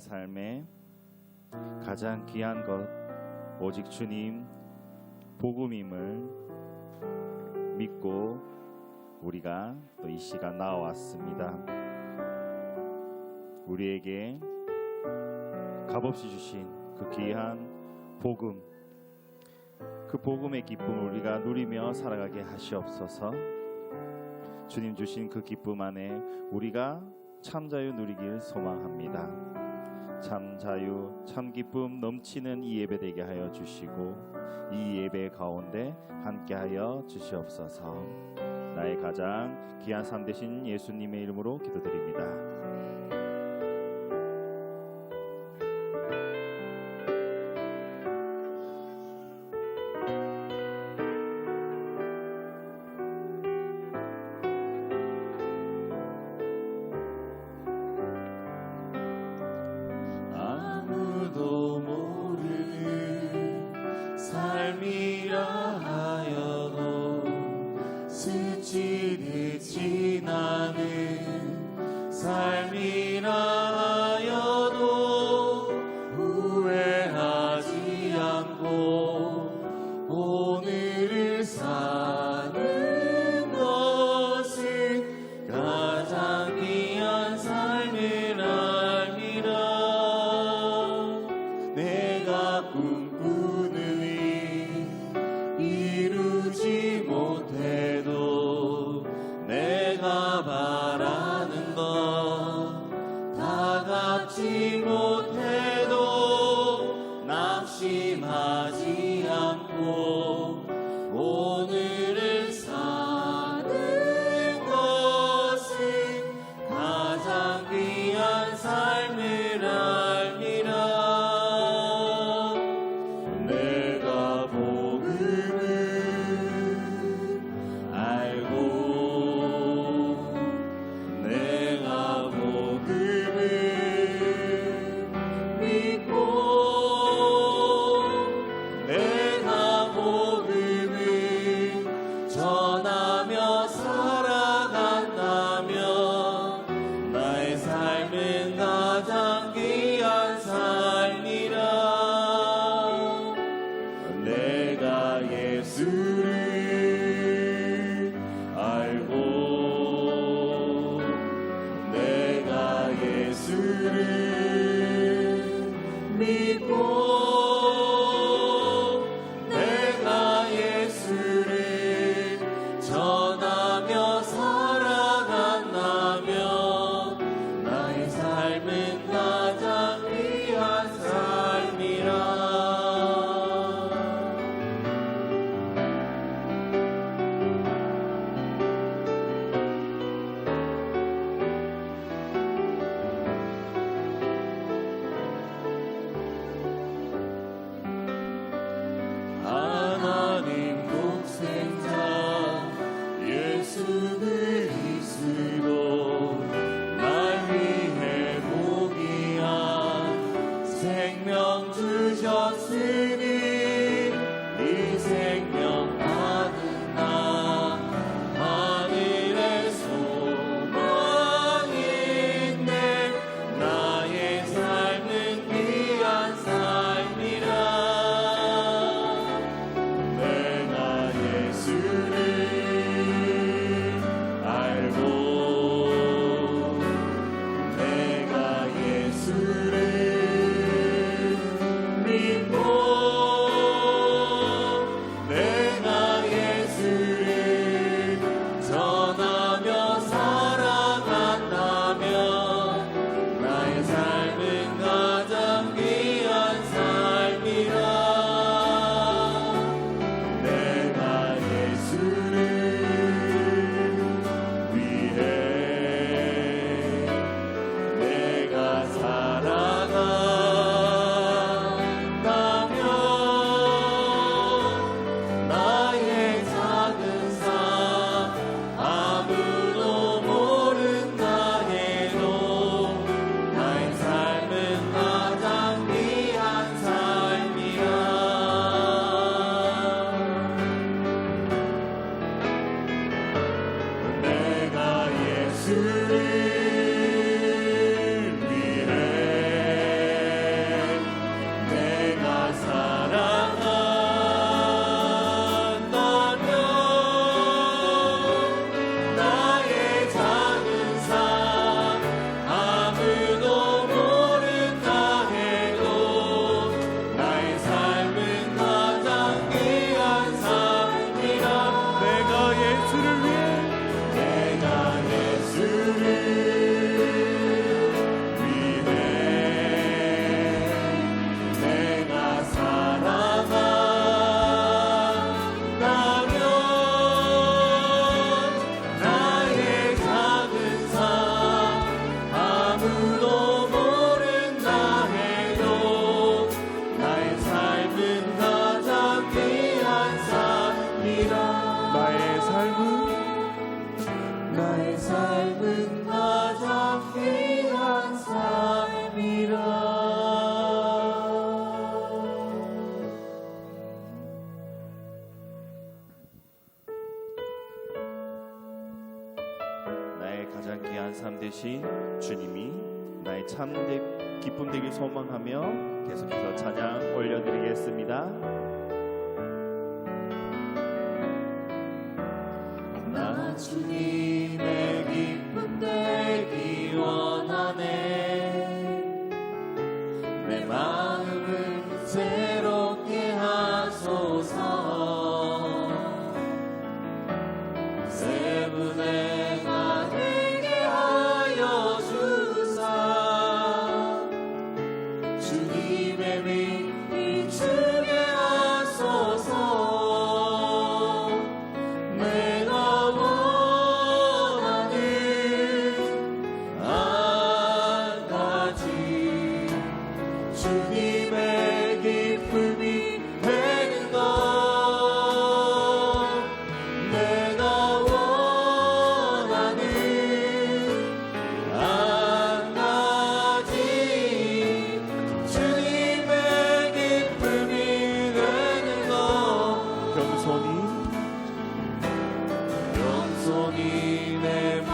나의 삶에 가장 귀한 것 오직 주님 복음임을 믿고 우리가 또 이 시간 나왔습니다. 우리에게 값없이 주신 그 귀한 복음 그 복음의 기쁨을 우리가 누리며 살아가게 하시옵소서. 주님 주신 그 기쁨 안에 우리가 참 자유 누리길 소망합니다. 참 자유, 참 기쁨 넘치는 이 예배 되게 하여 주시고 이 예배 가운데 함께하여 주시옵소서. 나의 가장 귀한 삶 되신 예수님의 이름으로 기도드립니다. 영 주셨으니 mundo. 계속해서 찬양 올려드리겠습니다. 나 주님의 Redeemer.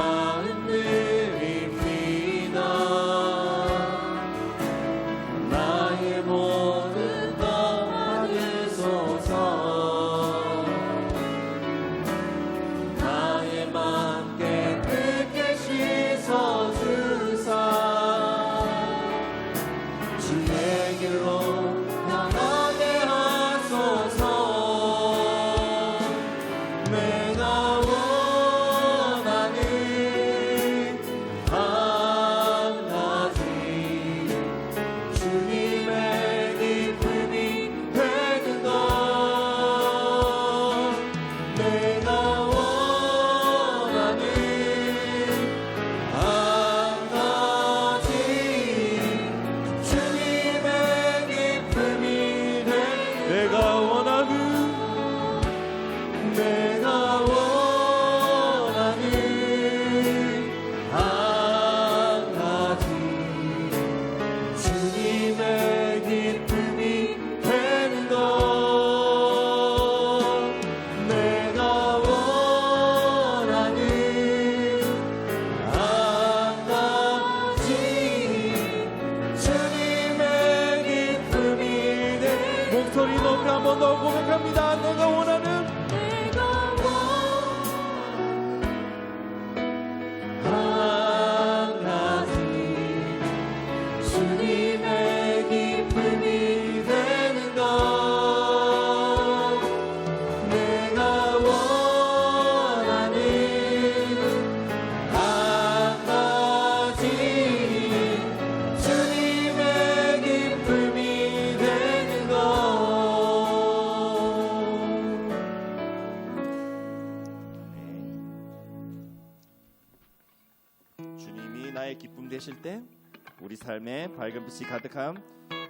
삶에 밝은 빛이 가득함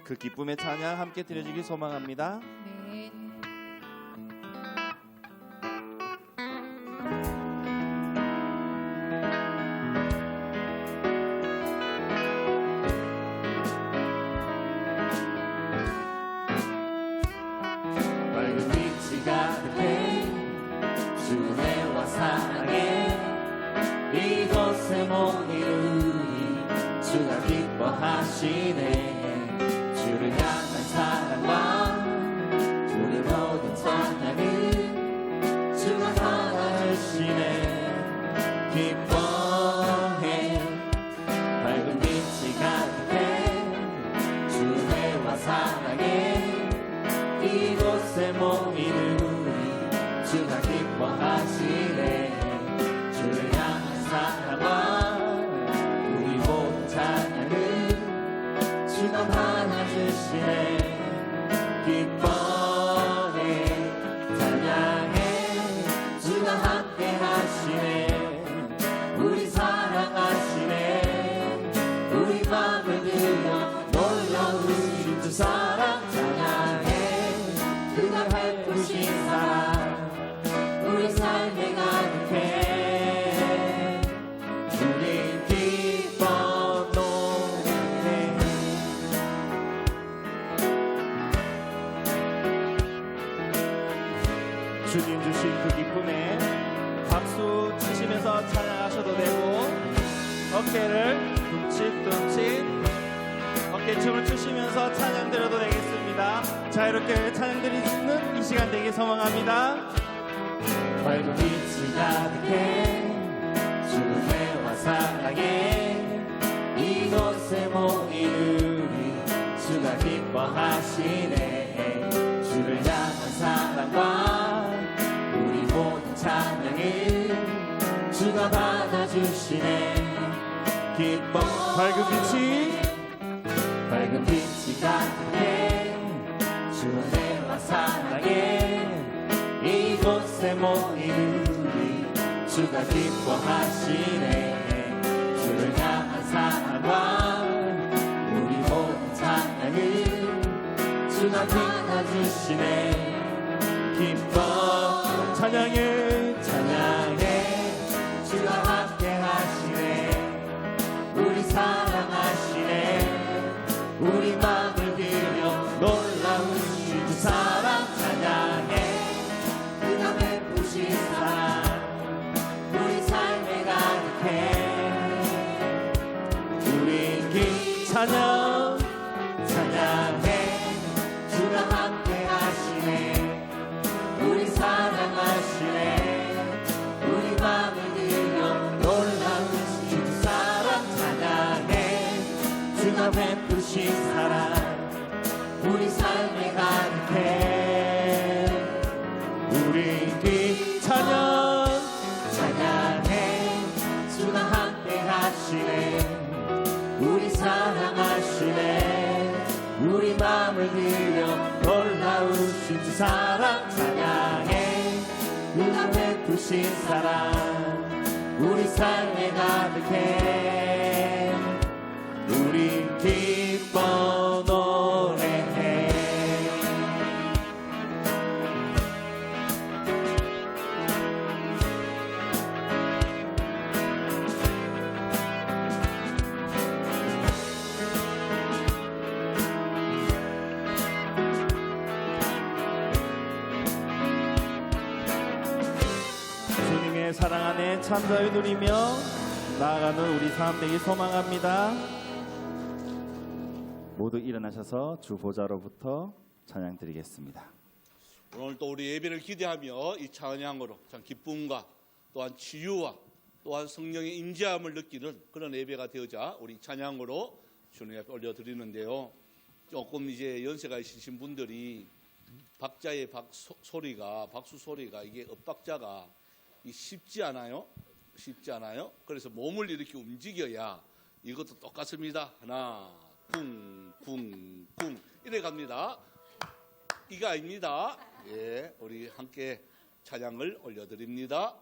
그 기쁨의 찬양 함께 드려주길 소망합니다. 네. 우리 삶 둠칫둠칫 어깨춤을 추시면서 찬양 드려도 되겠습니다. 자 이렇게 찬양 드리는 이 시간 되기 소망합니다. 밝은 빛이 가득해 주혜와 사랑에 이곳에 모인 우리 주가 기뻐하시네 주를 향한 사랑과 우리 모든 찬양을 주가 받아주시네 기뻐 밝은 빛이 밝은 빛이 가득해. 주혜와 사랑에 이곳에 모인 우리 주가 기뻐하시네. 주를 향한 사랑과 우리 모든 찬양을 주가 받아주시네. 기뻐. 찬양해 귀 찬양 찬양해 주가 함께 하시네. 우리 사랑하시네. 우리 마음을 들여 놀라우신 주 사랑. 찬양해 그가 베푸신 사랑. 우리 삶에 가득해 참 자유 누리며 나아가는 우리 삶 되기 소망합니다. 모두 일어나셔서 주 보좌로부터 찬양 드리겠습니다. 오늘 또 우리 예배를 기대하며 이 찬양으로 참 기쁨과 또한 치유와 또한 성령의 임재함을 느끼는 그런 예배가 되어자 우리 찬양으로 주님 앞에 올려드리는데요. 조금 이제 연세가 있으신 분들이 박자의 박 소, 소리가 박수 소리가 이게 엇박자가 이 쉽지 않아요. 쉽지 않아요. 그래서 몸을 이렇게 움직여야 이것도 똑같습니다. 하나, 쿵, 쿵, 쿵 이래 갑니다. 이가 아닙니다. 예, 우리 함께 찬양을 올려드립니다.